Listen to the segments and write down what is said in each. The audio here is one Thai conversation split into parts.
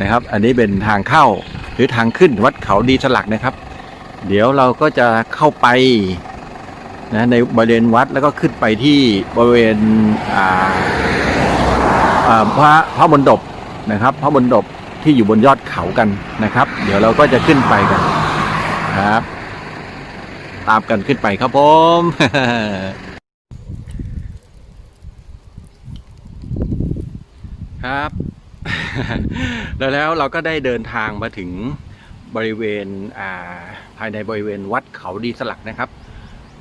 นะครับ อันนี้เป็นทางเข้าหรือทางขึ้นวัดเขาดีสลักนะครับ เดี๋ยวเราก็จะเข้าไปนะในบริเวณวัดแล้วก็ขึ้นไปที่บริเวณอ่าอ่าพระพระบนดบนะครับ พระบนดบที่อยู่บนยอดเขากันนะครับ เดี๋ยวเราก็จะขึ้นไปกันครับ ตามกันขึ้นไปครับผมครับ แล้วแล้วเราก็ได้เดินทางมาถึงบริเวณาภายในบริเวณวัดเขาดีสลักนะครับ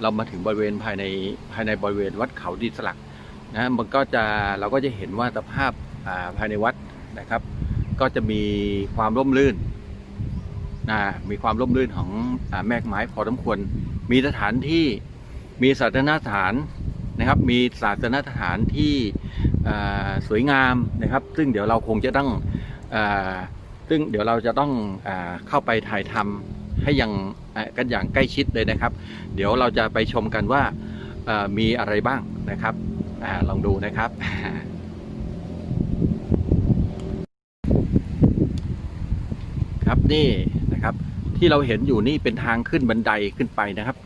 เรามาถึงบริเวณภายในภายในบริเวณวัดเขาดีสลักนะมันก็จะเราก็จะเห็นว่าสภาพาภายในวัดนะครับ ก็จะมีความร่มรื่นนะมีความร่มรื่นของอแมกไม้พอสมควร มีสถานที่มีศาสนสถานนะครับ มีศาสนสถานที่ สวยงามนะครับ ซึ่งเดี๋ยวเราคงจะต้องอซึ่งเดี๋ยวเราจะต้องอเข้าไปถ่ายทำให้ยังกันอย่างใกล้ชิดเลยนะครับ เดี๋ยวเราจะไปชมกันว่ามีอะไรบ้างนะครับอลองดูนะครับครับนี่นะครับที่เราเห็นอยู่นี่เป็นทางขึ้นบันไดขึ้นไปนะครับ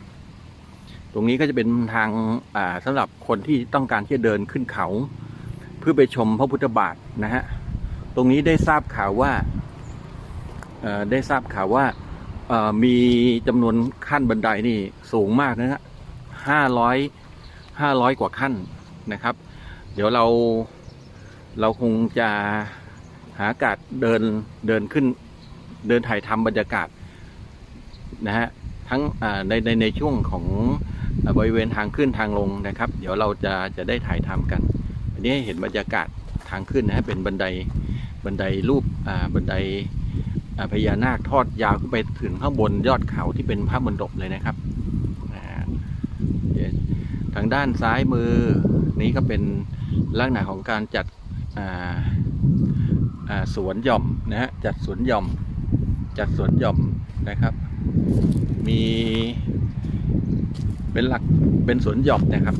ตรงนี้ก็จะเป็นทางอ่าสำหรับคนที่ต้องการที่จะเดินขึ้นเขา พื่อไปชมพระพุทธบาทนะฮะตรงนี้ได้ทราบข่าวว่าได้ทราบข่าวว่ามีจำนวนขั้นบันไดนี่สูงมากนะฮะห้าร้อยห้าร้อยกว่าขั้นนะครับ เดี๋ยวเราเราคงจะหาอากาศเดินเดินขึ้นเดินถ่ายทำบรรยากาศนะฮะทั้งในในในช่วงของบริเวณทางขึ้นทางลงนะครับ เดี๋ยวเราจะจะได้ถ่ายทำกัน นี้เห็นบรรยากาศทางขึ้นนะฮะเป็นบันไดบันไดรูปอ่าบันไดอ่าพญานาคทอดยาวขึ้นไปถึงข้างบนยอดเขาที่เป็นพระมณฑปเลยนะครับทางด้านซ้ายมือนี้ก็เป็นลักษณะของการจัดอ่าอ่าสวนหย่อมนะฮะจัดสวนหย่อม จัดสวนหย่อมนะครับ มีเป็นหลักเป็นสวนหย่อมนะครับ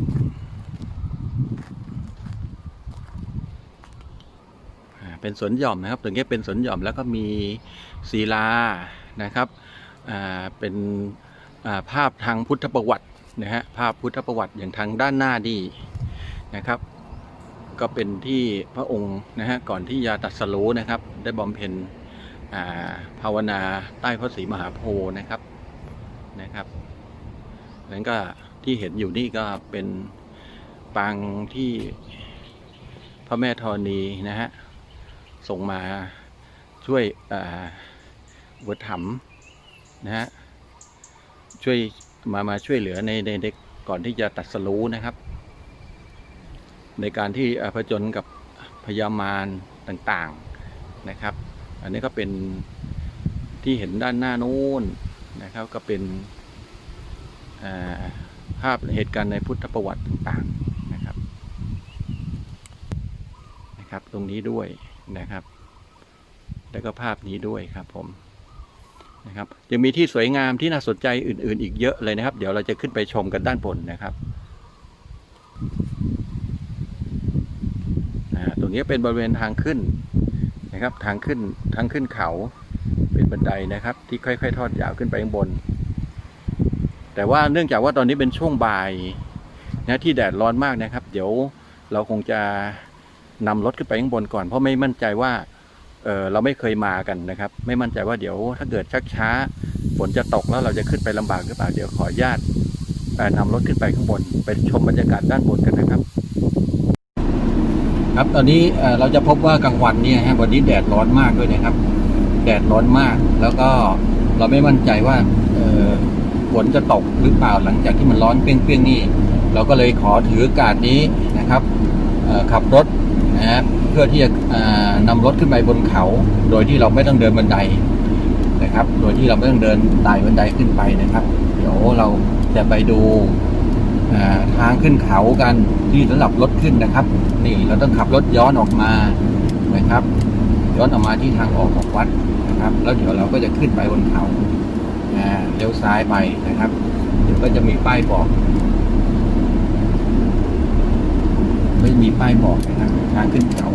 อ่า เป็นสวนหย่อมนะครับตรงนี้เป็นสวนหย่อมแล้วก็มีศิลานะครับเป็นาภาพทางพุทธประวัตินะฮะภาพพุทธประวัติอย่างทางด้านหน้านี่นะครับ ก็เป็นที่พระองค์นะฮะก่อนที่จะตรัสรู้นะครับ ได้บำเพ็ญาภาวนาใต้พระศรีมหาโพธิ์นะครับนะครับนั้นก็ที่เห็นอยู่นี่ก็เป็นปางที่พระแม่ธรณีนะฮะ ส่งมาช่วยอ่าอุปถัมนะฮะช่วยมามาช่วยเหลือในในเด็กก่อนที่จะตัดสรู้นะครับ ในการที่อาผจญกับพญามารต่างๆนะครับ อันนี้ก็เป็นที่เห็นด้านหน้านู้นนะครับก็เป็นภาพเหตุการณ์ในพุทธประวัติต่างๆนะครับนะครับ ตรงนี้ด้วย นะครับ แล้วก็ภาพนี้ด้วยครับผมนะครับยังมีที่สวยงามที่น่าสนใจอื่น ๆ อีกเยอะเลยนะครับ เดี๋ยวเราจะขึ้นไปชมกันด้านบนนะครับตรงนี้เป็นบริเวณทางขึ้นนะครับ ทางขึ้นทางขึ้นเขาเป็นบันไดนะครับ ที่ค่อย ๆ ทอดยาวขึ้นไปข้างบน แต่ว่าเนื่องจากว่าตอนนี้เป็นช่วงบ่ายนะที่แดดร้อนมากนะครับ เดี๋ยวเราคงจะ นำรถขึ้นไปข้างบนก่อน เพราะไม่มั่นใจว่าเออเราไม่เคยมากันนะครับ ไม่มั่นใจว่าเดี๋ยวถ้าเกิดชักช้าฝนจะตกแล้วเราจะขึ้นไปลำบากหรือเปล่าเดี๋ยวขอญาตเอ่อนำรถขึ้นไปข้างบน ไปชมบรรยากาศด้านบนกันนะครับ ครับตอนนี้เราจะพบว่ากลางวันเนี่ยฮะวันนี้แดดร้อนมากด้วยนะครับ แดดร้อนมากแล้วก็เราไม่มั่นใจว่าฝนจะตกหรือเปล่าหลังจากที่มันร้อนเปรี้ยงๆนี่เราก็เลยขอถือโอกาสนี้นะครับขับรถ นะครับเพื่อที่จะอ่านำรถขึ้นไปบนเขา โดยที่เราไม่ต้องเดินบันไดนะครับ โดยที่เราไม่ต้องเดินไต่บันไดขึ้นไปนะครับ เดี๋ยวเราจะไปดูทางขึ้นเขากันที่สำหรับรถขึ้นนะครับ นี่เราต้องขับรถย้อนออกมานะครับ ย้อนออกมาที่ทางออกของวัดนะครับ แล้วเดี๋ยวเราก็จะขึ้นไปบนเขาอ่าเลี้ยวซ้ายไปนะครับ เดี๋ยวก็จะมีป้ายบอก ไม่มีป้ายบอกนะครับทางขึ้นเขา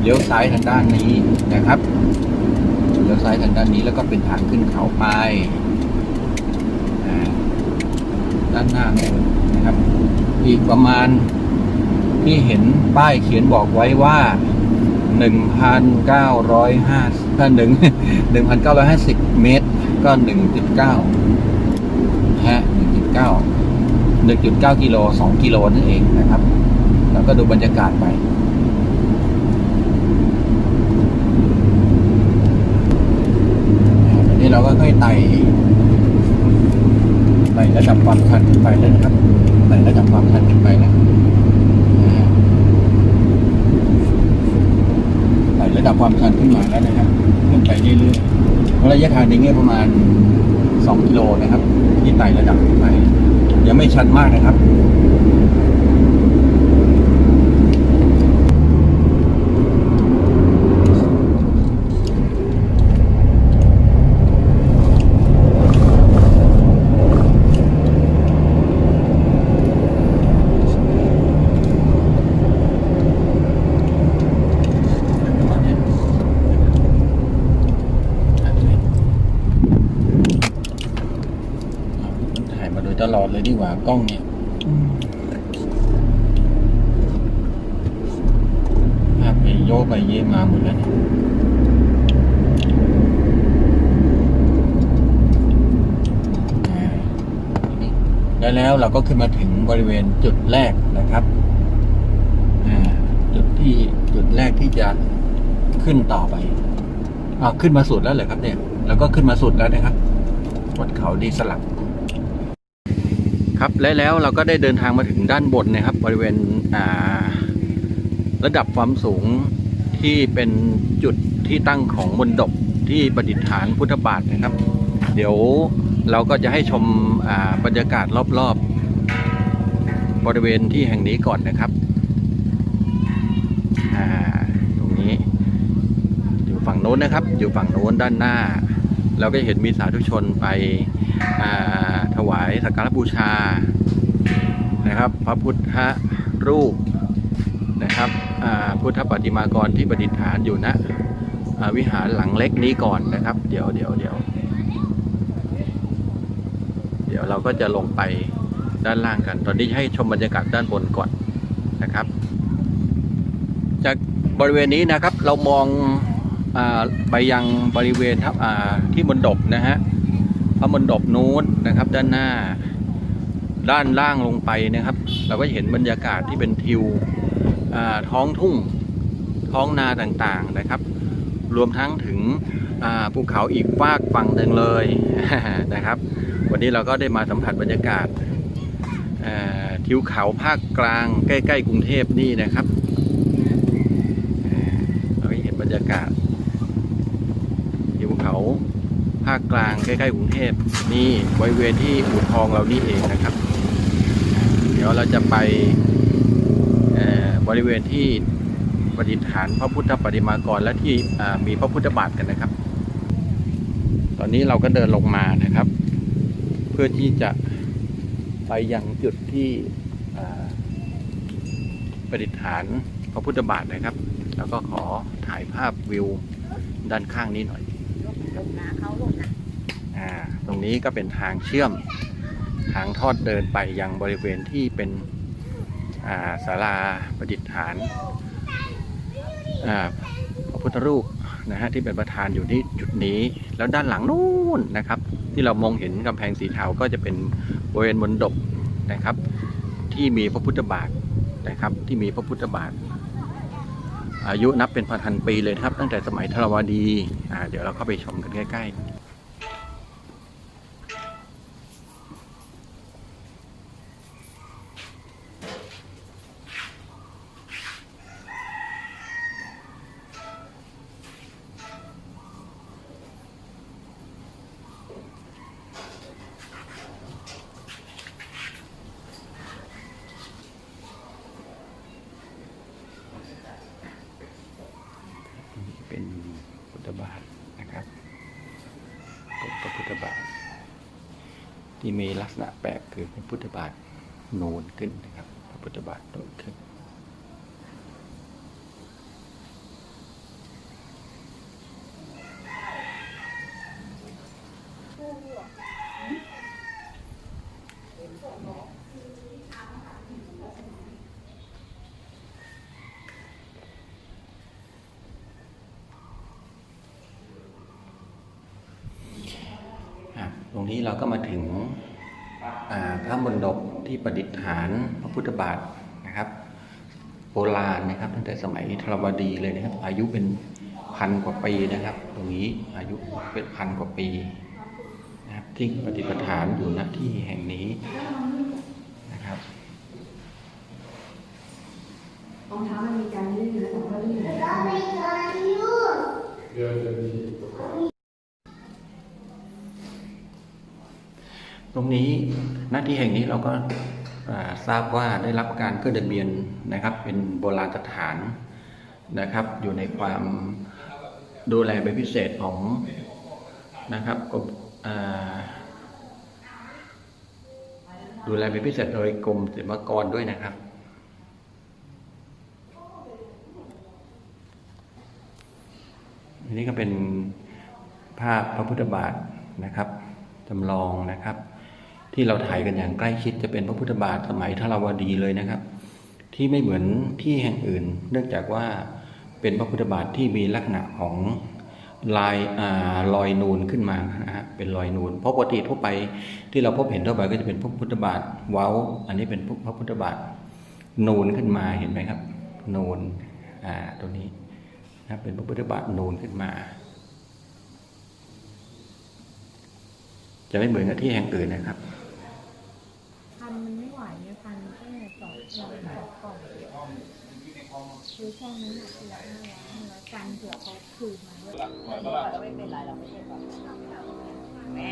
เลี้ยวซ้ายทางด้านนี้นะครับเลี้ยวซ้ายทางด้านนี้แล้วก็เป็นทางขึ้นเขาไปด้านหน้าเนี่ยนะครับ อีกประมาณที่เห็นป้ายเขียนบอกไว้ว่าหนึ่งพันเก้าร้อยห้าถ้าหนึ่งหนึ่งพันเก้าร้อยห้าสิบเมตร ก็หนึ่งจุดเก้าฮะหนึ่งจุดเก้าหนึ่งจุดเก้ากิโลสองกิโลนั่นเองนะครับ ก็ดูบรรยากาศไปตอนนี้เราก็ค่อยไต่ไต่ระดับความชันขึ้นไปแล้วนะครับไต่ระดับความชันขึ้นไปนะไต่ระดับความชันขึ้นมาแล้วนะครับขึ้นไปเรื่อยๆระยะทางนี้ประมาณสองกิโลนะครับ ที่ไต่ระดับขึ้นไปยังไม่ชันมากนะครับ ถ่ายมาโดยตลอดเลยดี กว่ากล้องเนี่ยภาพไปโยกไปเยมาหมดแล้วเนี่ยอ่าและแล้วเราก็ขึ้นมาถึงบริเวณจุดแรกนะครับจุดที่จุดแรกที่จะขึ้นต่อไปอ่าขึ้นมาสุดแล้วเหรอครับเนี่ยเราก็ขึ้นมาสุดแล้วนะครับบนเขาดีสลัก ครับและแล้วเราก็ได้เดินทางมาถึงด้านบนนะครับ บริเวณระดับความสูงที่เป็นจุดที่ตั้งของมนดบที่ประดิษฐานพุทธบาทนะครับ เดี๋ยวเราก็จะให้ชมบรรยากาศรอบๆ บริเวณที่แห่งนี้ก่อนนะครับตรงนี้ อยู่ฝั่งโน้นนะครับ อยู่ฝั่งโน้นด้านหน้า เราก็เห็นมีสาธุชนไปอ่า สักการะบูชานะครับ พระพุทธรูปนะครับพุทธปฏิมากรที่ประดิษฐานอยู่ณอ่าวิหารหลังเล็กนี้ก่อนนะครับ เดี๋ยวเดี๋ยวเดี๋ยวเดี๋ยวเราก็จะลงไปด้านล่างกัน ตอนนี้ให้ชมบรรยากาศด้านบนก่อนนะครับ จากบริเวณนี้นะครับเรามองอไปยังบริเวณทับที่มณฑปนะฮะ ระมณฑปนู้นนะครับ ด้านหน้า ด้านล่างลงไปนะครับ เราก็เห็นบรรยากาศที่เป็นทิวท้องทุ่งท้องนาต่างๆนะครับ รวมทั้งถึงภูเขาอีกฟากฝั่งหนึ่งเลยนะครับ วันนี้เราก็ได้มาสัมผัสบรรยากาศทิวเขาภาคกลางใกล้ ๆ กรุงเทพนี่นะครับเราเห็นบรรยากาศทิวเขา ภาคกลางใกล้ๆกรุงเทพนี่บริเวณที่อู่ทองเรานี่เองนะครับ เดี๋ยวเราจะไปบริเวณที่ประดิษฐานพระพุทธปฏิมากรและที่มีพระพุทธบาทกันนะครับ ตอนนี้เราก็เดินลงมานะครับ เพื่อที่จะไปยังจุดที่ประดิษฐานพระพุทธบาทนะครับ แล้วก็ขอถ่ายภาพวิวด้านข้างนี้หน่อยลงนะเขาลง รงนี้ก็เป็นทางเชื่อมทางทอดเดินไปยังบริเวณที่เป็นาศาลาประดิษฐานพระพุทธรูปนะฮะที่เป็นประธานอยู่ที่จุดนี้ แล้วด้านหลังนู้นนะครับ ที่เรามองเห็นกำแพงสีเทาก็จะเป็นบริเวณมณฑปนะครับ ที่มีพระพุทธบาทนะครับ ที่มีพระพุทธบาท อายุนับเป็นพันๆปีเลยครับ ตั้งแต่สมัยธรวดีอ่าเดี๋ยวเราเข้าไปชมกันใกล้ๆ เป็นพุทธบาทนะครับเป็นพระพุทธบาท ที่มีลักษณะแปลกคือเป็นพุทธบาทโนนขึ้นนะครับพระพุทธบาทโนนขึ้น รงนี้เราก็มาถึงพระมณฑปที่ประดิษฐานพระพุทธบาทนะครับ โบราณนะครับ ตั้งแต่สมัยธรวดีเลยนะครับ อายุเป็นพันกว่าปีนะครับ ตรงนี้อายุเป็นพันกว่าปีนะครับที่ประดิษฐานอยู่ณที่แห่งนี้ ที่แห่งนี้เราก็ทราบว่าได้รับการขึ้นทะเบียนนะครับ เป็นโบราณสถานนะครับ อยู่ในความดูแลเป็นพิเศษของนะครับกรมดูแลเป็นพิเศษโดยกรมศิลปากรด้วยนะครับอันนี้ก็เป็นภาพพระพุทธบาทนะครับจำลองนะครับ ที่เราถ่ายกันอย่างใกล้ชิดจะเป็นพระพุทธบาทสมัยทราวดีเลยนะครับ ที่ไม่เหมือนที่แห่งอื่น เนื่องจากว่าเป็นพระพุทธบาทที่มีลักษณะของลายอ่าลอยนูนขึ้นมานะฮะเป็นรอยนูนเพราะปกติทั่วไปที่เราพบเห็นทั่วไปก็จะเป็นพระพุทธบาทเว้า อันนี้เป็นพระพุทธบาทนูนขึ้นมาเห็นไหมครับ นูนอ่าตัวนี้นะเป็นพระพุทธบาทนูนขึ้นมา จะไม่เหมือนกับที่แห่งอื่นนะครับ กันแค่สองสองสองกล่องคือแค่นั้นแหละคือห้าร้อยห้าร้อยกันเผื่อเขาคืนมาด้วยไม่เป็นไรเราไม่ใช่แบบแม่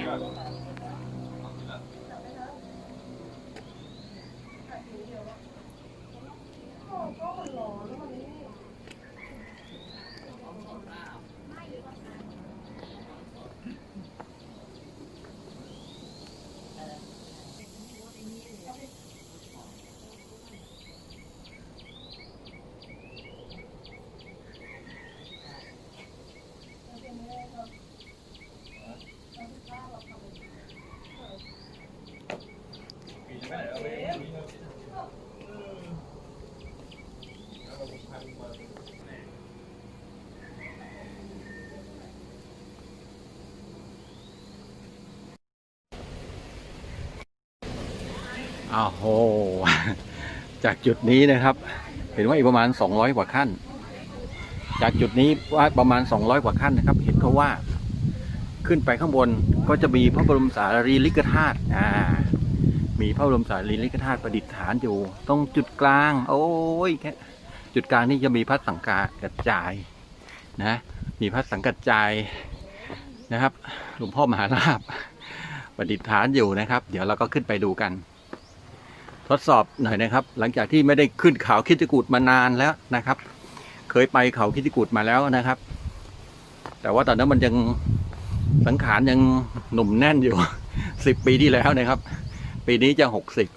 อ้าวโห จากจุดนี้นะครับ เห็นว่าอีกประมาณ 200 กว่าขั้น จากจุดนี้ว่าประมาณ 200 กว่าขั้นนะครับ เห็นเขาว่า ขึ้นไปข้างบนก็จะมีพระบรมสารีริกธาตุอ่ามีพระบรมสารีริกธาตุประดิษฐานอยู่ ตรงจุดกลาง โอ้ยแค่จุดกลางนี่จะมีพระสังกากระจายนะ มีพระสังกัจจายนะครับ หลวงพ่อมหาราบประดิษฐานอยู่นะครับ เดี๋ยวเราก็ขึ้นไปดูกัน ทดสอบหน่อยนะครับ หลังจากที่ไม่ได้ขึ้นเขาคิดจกูดมานานแล้วนะครับ เคยไปเขาคิดจกูดมาแล้วนะครับ แต่ว่าตอนนั้นมันยังสังขารยังหนุ่มแน่นอยู่สิบปีที่แล้วนะครับ ปีนี้จะหกสิบ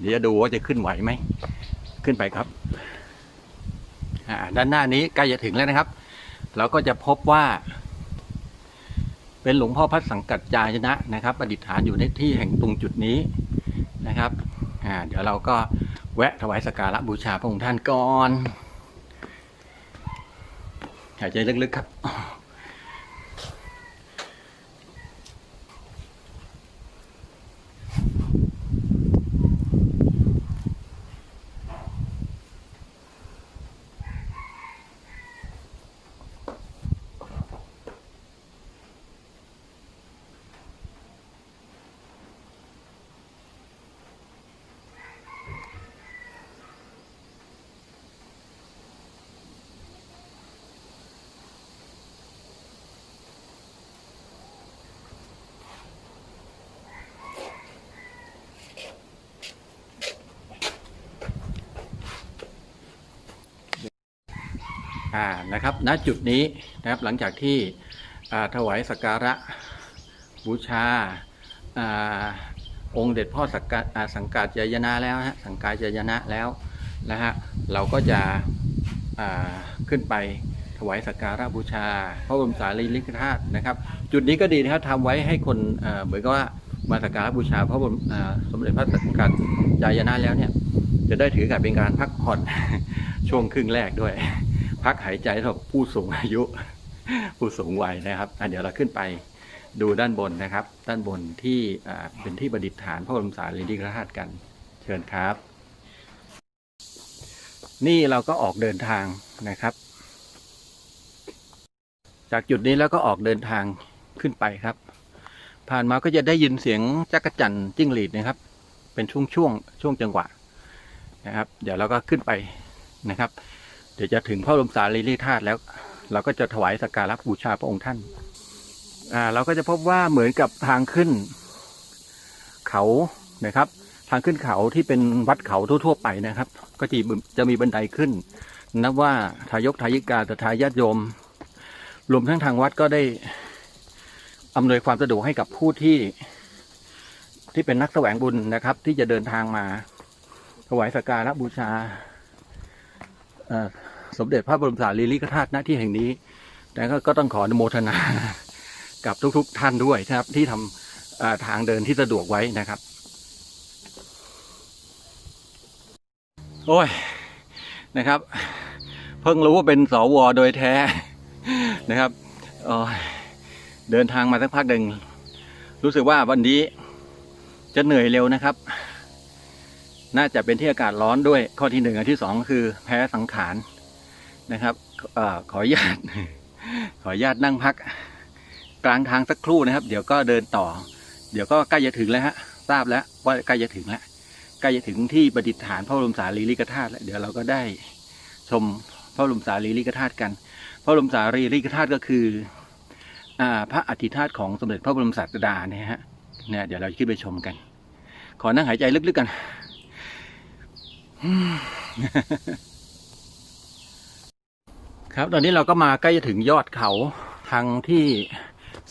เดี๋ยวจะดูว่าจะขึ้นไหวไหมขึ้นไปครับด้านหน้านี้ใกล้จะถึงแล้วนะครับ เราก็จะพบว่า เป็นหลวงพ่อพระสังกัจจายนะนะครับ ประดิษฐานอยู่ในที่แห่งตรงจุดนี้นะครับ อ่าเดี๋ยวเราก็แวะถวายสักการะบูชาพระองค์ท่านก่อน หายใจลึกๆครับ อ่านะครับณจุดนี้นะครับหลังจากที่ถวายสักการะบูชาองค์เด็จพ่อสักกะอ่าสังกาจายนะแล้วฮะสังกาจายนะแล้วนะฮะเราก็จะขึ้นไปถวายสักการะบูชา พระบรมสารีริกธาตุนะครับ จุดนี้ก็ดีนะครับทำไว้ให้คนเหมือนกับว่ามาสักการะบูชาพระบรมสมเด็จพระสังกาจายนะแล้วเนี่ยจะได้ถือกับเป็นการพักผ่อนช่วงครึ่งแรกด้วย พักหายใจสำหรับผู้สูงอายุ ผู้สูงวัยนะครับเดี๋ยวเราขึ้นไปดูด้านบนนะครับ ด้านบนที่เป็นที่ประดิษฐานพระบรมสารีริกธาตุกัน เชิญครับ นี่เราก็ออกเดินทางนะครับ จากจุดนี้แล้วก็ออกเดินทางขึ้นไปครับ ผ่านมาก็จะได้ยินเสียงจักรจันจิ้งหรีดนะครับ เป็นช่วงช่วงช่วงจังหวะนะครับ เดี๋ยวเราก็ขึ้นไปนะครับ เดี๋ยวจะถึงพระบรมสารีริกธาตุแล้ว เราก็จะถวายสักการะบูชาพระองค์ท่าน อ่า เราก็จะพบว่าเหมือนกับทางขึ้น เขานะครับ ทางขึ้นเขาที่เป็นวัดเขาทั่วๆไปนะครับ ก็จะจะมีบันไดขึ้น นับว่าทายกทายิกาแตทายาทโยม รวมทั้งทางวัดก็ได้อำนวยความสะดวกให้กับผู้ที่ ที่เป็นนักแสวงบุญนะครับ ที่จะเดินทางมา ถวายสักการะบูชา สมเด็จพระบรมสารีริกธาตุณที่แห่งนี้แต่ก็ก็ต้องขออนุโมทนากับทุก ๆ ท่านด้วยนะครับ ที่ทำทางเดินที่สะดวกไว้นะครับ โอ้ยนะครับ เพิ่งรู้ว่าเป็นสวโดยแท้นะครับเดินทางมาสักพักหนึ่งรู้สึกว่าวันนี้จะเหนื่อยเร็วนะครับ น่าจะเป็นที่อากาศร้อนด้วย ข้อที่หนึ่งอันที่สองคือแพ้สังขารนะครับอขออนุญาต ขออนุญาตนั่งพัก กลางทางสักครู่นะครับ เดี๋ยวก็เดินต่อ เดี๋ยวก็ใกล้จะถึงแล้วฮะทราบแล้วว่าใกล้จะถึงแล้วใกล้จะถึงที่ประดิษฐานพระบรมสารีริกธาตุแล้วเดี๋ยวเราก็ได้ชมพระบรมสารีริกธาตุกัน พระบรมสารีริกธาตุก็คืออพระอธิธาตุของสมเด็จพระบรมศาสดาเนี่ยฮะเนี่ยเดี๋ยวเราขึ้นไปชมกัน ขอนั่งหายใจลึกๆกัน ครับ ตอนนี้เราก็มาใกล้จะถึงยอดเขาทางที่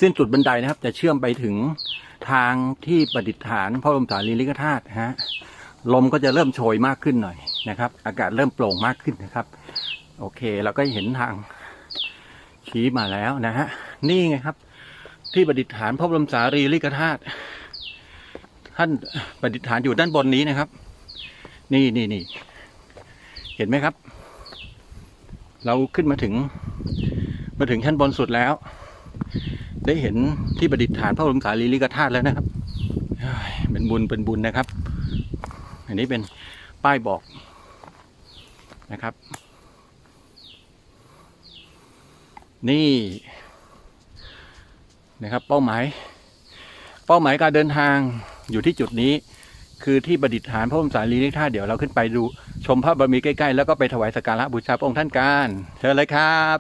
สิ้นสุดบันไดนะครับ จะเชื่อมไปถึงทางที่ประดิษฐานพระบรมสารีริกธาตุฮะลมก็จะเริ่มโชยมากขึ้นหน่อยนะครับ อากาศเริ่มโปร่งมากขึ้นนะครับ โอเคเราก็เห็นทางชี้มาแล้วนะฮะนี่ไงครับ ที่ประดิษฐานพระบรมสารีริกธาตุท่านประดิษฐานอยู่ด้านบนนี้นะครับ นี่นี่นี่เห็นไหมครับ เราขึ้นมาถึง มาถึงชั้นบนสุดแล้ว ได้เห็นที่ประดิษฐานพระบรมสารีริกธาตุแล้วนะครับเฮ้ยเป็นบุญเป็นบุญนะครับ อันนี้เป็นป้ายบอกนะครับ นี่นะครับเป้าหมาย เป้าหมายการเดินทางอยู่ที่จุดนี้ คือที่ประดิษฐานพระบรมสารีริกธาตุเดี๋ยวเราขึ้นไปดูชมพระบรมีใกล้ๆ แล้วก็ไปถวายสักการะบูชาพระองค์ท่านกันเชิญเลยครับ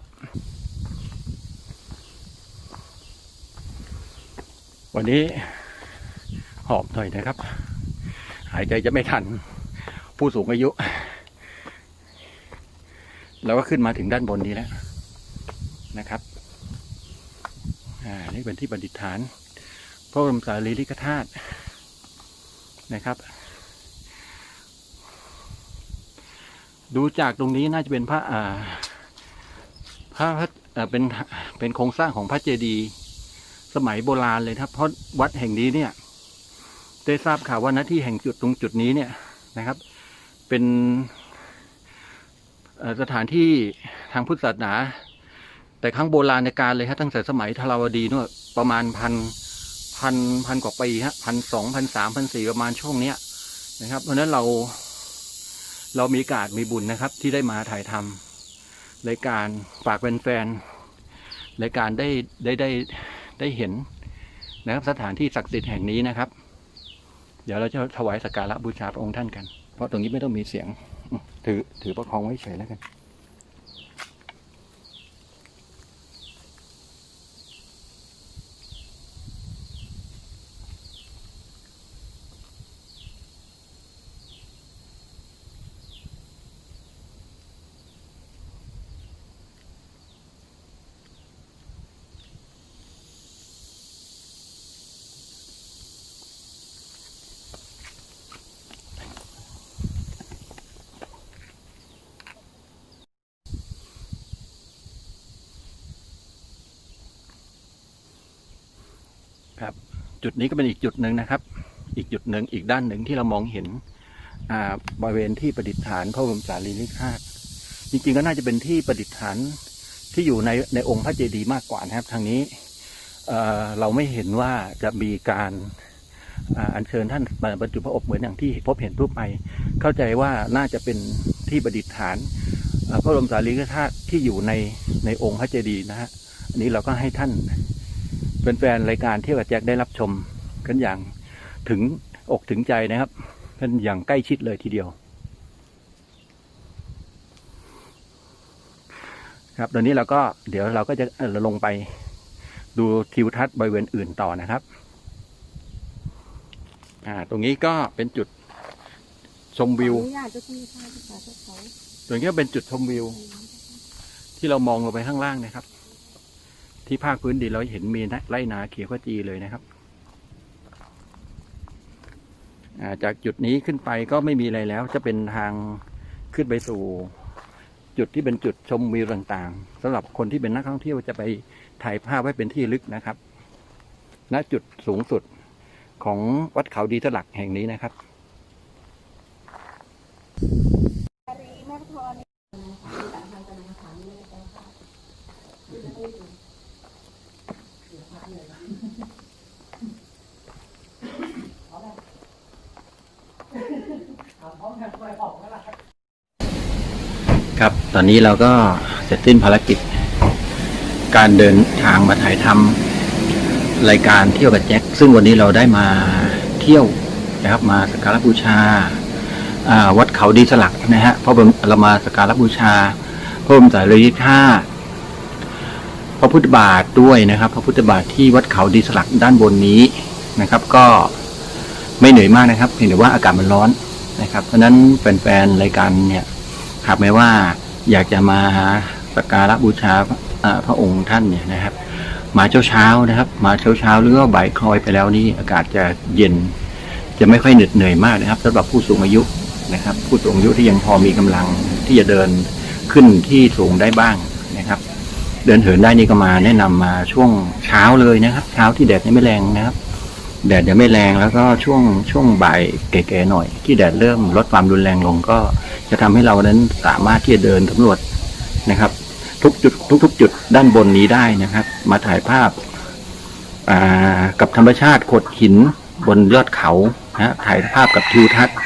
วันนี้หอบหน่อยนะครับ หายใจจะไม่ทัน ผู้สูงอายุ เราก็ขึ้นมาถึงด้านบนนี้แล้วนะครับ อ่า นี่เป็นที่ประดิษฐาน พระบรมสารีริกธาตุ นะครับ ดูจากตรงนี้น่าจะเป็นพระอ่าพระพระเป็นเป็นโครงสร้างของพระเจดีย์สมัยโบราณเลยครับ เพราะวัดแห่งนี้เนี่ย ได้ทราบข่าวว่าหน้าที่แห่งจุดตรงจุดนี้เนี่ยนะครับ เป็นสถานที่ทางพุทธศาสนา แต่ครั้งโบราณในการเลยครับตั้งแต่สมัยทราวดีนู่นประมาณพัน พันพันกว่าปีฮะพันสองพันสามพันสี่ประมาณช่วงเนี้ยนะครับ เพราะฉะนั้นเราเรามีโอกาสมีบุญนะครับ ที่ได้มาถ่ายทำรายการฝากแฟนๆรายการได้ได้ได้ได้เห็นนะครับ สถานที่ศักดิ์สิทธิ์แห่งนี้นะครับ เดี๋ยวเราจะถวายสักการะบูชาพระองค์ท่านกัน เพราะตรงนี้ไม่ต้องมีเสียง ถือถือประคองไว้เฉยแล้วกัน จุดนี้ก็เป็นอีกจุดหนึ่งนะครับ อีกจุดหนึ่งอีกด้านหนึ่งที่เรามองเห็นบริเวณที่ประดิษฐานพระบรมสารีริกธาตุจริงๆก็น่าจะเป็นที่ประดิษฐานที่อยู่ในในองค์พระเจดีย์มากกว่านะครับ ทางนี้เเราไม่เห็นว่าจะมีการอัญเชิญท่านมาบรรจุพระอบเหมือนอย่างที่พบเห็นทั่วไป เข้าใจว่าน่าจะเป็นที่ประดิษฐานพระบรมสารีริกธาตุที่อยู่ในในองค์พระเจดีย์นะฮะอันนี้เราก็ให้ท่าน แฟนๆรายการเที่ยวกับแจ็คได้รับชมกันอย่างถึงอกถึงใจนะครับกันอย่างใกล้ชิดเลยทีเดียว ครับตอนนี้เราก็เดี๋ยวเราก็จะเอ่อลงไปดูทิวทัศน์บริเวณอื่นต่อนะครับอ่าตรงนี้ก็เป็นจุดชมวิวอนุญาตเจ้าที่ท่าที่ป่าเจ้าเขาตรงนี้ก็เป็นจุดชมวิว ที่เรามองลงไปข้างล่างนะครับ ที่ภาคพื้นดินเราเห็นมีไร่นาเขียวขจีเลยนะครับาจากจุดนี้ขึ้นไปก็ไม่มีอะไรแล้ว จะเป็นทางขึ้นไปสู่ จุดที่เป็นจุดชมวิวต่างๆสำหรับคนที่เป็นนักท่องเที่ยวจะไปถ่ายภาพไว้เป็นที่ลึกนะครับ ณจุดสูงสุดของวัดเขาดีถลักแห่งนี้นะครับ ครับ ตอนนี้เราก็เสร็จสิ้นภารกิจ การเดินทางมาถ่ายทำรายการเที่ยวกับแจ็ค ซึ่งวันนี้เราได้มาเที่ยวนะครับ มาสักการะบูชาวัดเขาดีสลักนะฮะเพราะเรามาสักการะบูชา พระบรมสารีริกธาตุพระพุทธบาทด้วยนะครับ พระพุทธบาทที่วัดเขาดีสลักด้านบนนี้นะครับ ก็ไม่เหนื่อยมากนะครับ เพียงแต่ว่าอากาศมันร้อน นะครับเพราะนั้นแฟนๆรายการเนี่ยหากแม้ว่าอยากจะมาสักการะบูชาพระองค์ท่านเนี่ยนะครับ มาเช้าเช้าๆนะครับ มาเช้าเช้าๆหรือว่าบ่ายคลอยไปแล้วนี่อากาศจะเย็น จะไม่ค่อยเหน็ดเหนื่อยมากนะครับสำหรับผู้สูงอายุนะครับ ผู้สูงอายุที่ยังพอมีกำลังที่จะเดินขึ้นที่สูงได้บ้างนะครับ เดินเหินได้นี่ก็มาแนะนำมาช่วงเช้าเลยนะครับ เช้าที่แดดยังไม่แรงนะครับ แดดยังไม่แรงแล้วก็ช่วงช่วงบ่ายแก่ๆหน่อย ที่แดดเริ่มลดความรุนแรงลงก็จะทำให้เรานั้นสามารถที่จะเดินสำรวจนะครับ ทุกจุดทุกๆจุดด้านบนนี้ได้นะครับ มาถ่ายภาพอ่ากับธรรมชาติโขดหินบนยอดเขานะถ่ายภาพกับทิวทัศน์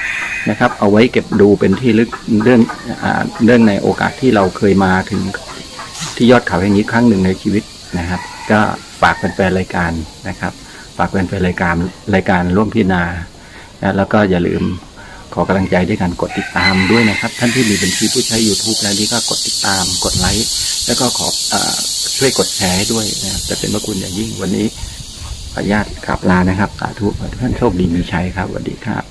นะครับ เอาไว้เก็บดูเป็นที่ลึกเรื่องอ่าเรื่องในโอกาสที่เราเคยมาถึงที่ยอดเขาแห่งนี้ครั้งหนึ่งในชีวิตนะครับ ก็ฝากแฟนๆรายการนะครับ ฝากเป็นๆรายการรายการร่วมพิจารณานะแล้วก็อย่าลืมขอกำลังใจด้วยการกดติดตามด้วยนะครับ ท่านที่มีบัญชีผู้ใช้ YouTube แล้วนี่ก็กดติดตามกดไลค์แล้วก็ขออช่วยกดแชร์ให้ด้วยนะครับจะเป็นพระคุณอย่างยิ่งวันนี้ขออนุญาตกลับลานะครับสาธุทุกท่านโชคดีมีชัยครับสวัสดีครับ